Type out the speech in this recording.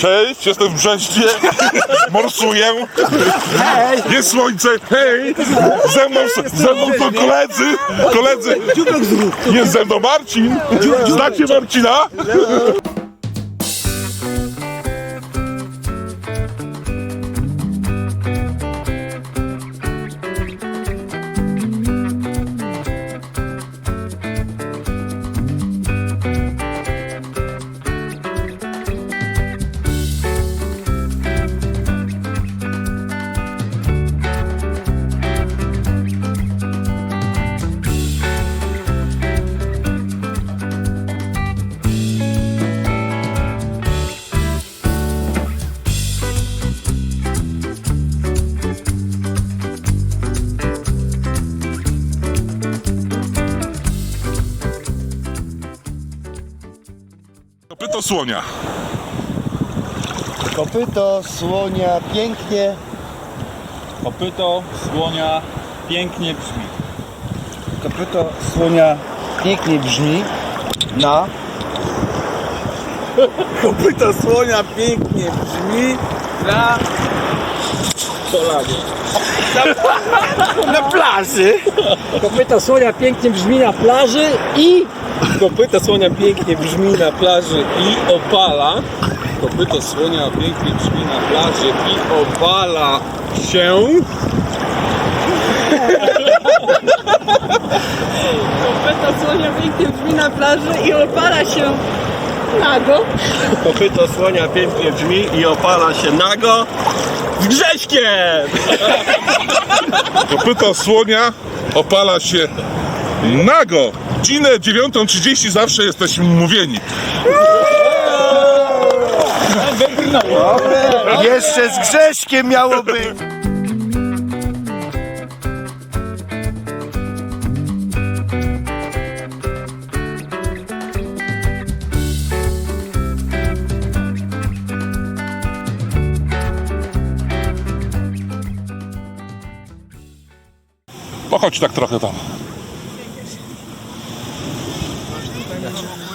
Cześć, jestem w Brzeźnie, morsuję, jest słońce, hej, ze mną, ze mną są koledzy, koledzy, jest ze mną Marcin, znacie Marcina? Kopyto słonia, Kopyto słonia pięknie Kopyto słonia pięknie brzmi. Kopyto słonia pięknie brzmi na Kopyto słonia pięknie brzmi na polanie. Na, na plaży. Kopyto słonia pięknie brzmi na plaży i Kopyto słonia pięknie brzmi na plaży i opala. Kopyto słonia pięknie brzmi na plaży i opala się. Kopyto słonia pięknie brzmi na plaży i opala się nago. Kopyto słonia pięknie brzmi i opala się nago z Grześkiem. kopyto słonia opala się nago. Godzinę 9.30 zawsze jesteśmy mówieni. Jeszcze z Grześkiem miało być Pochodź tak trochę tam. Yeah.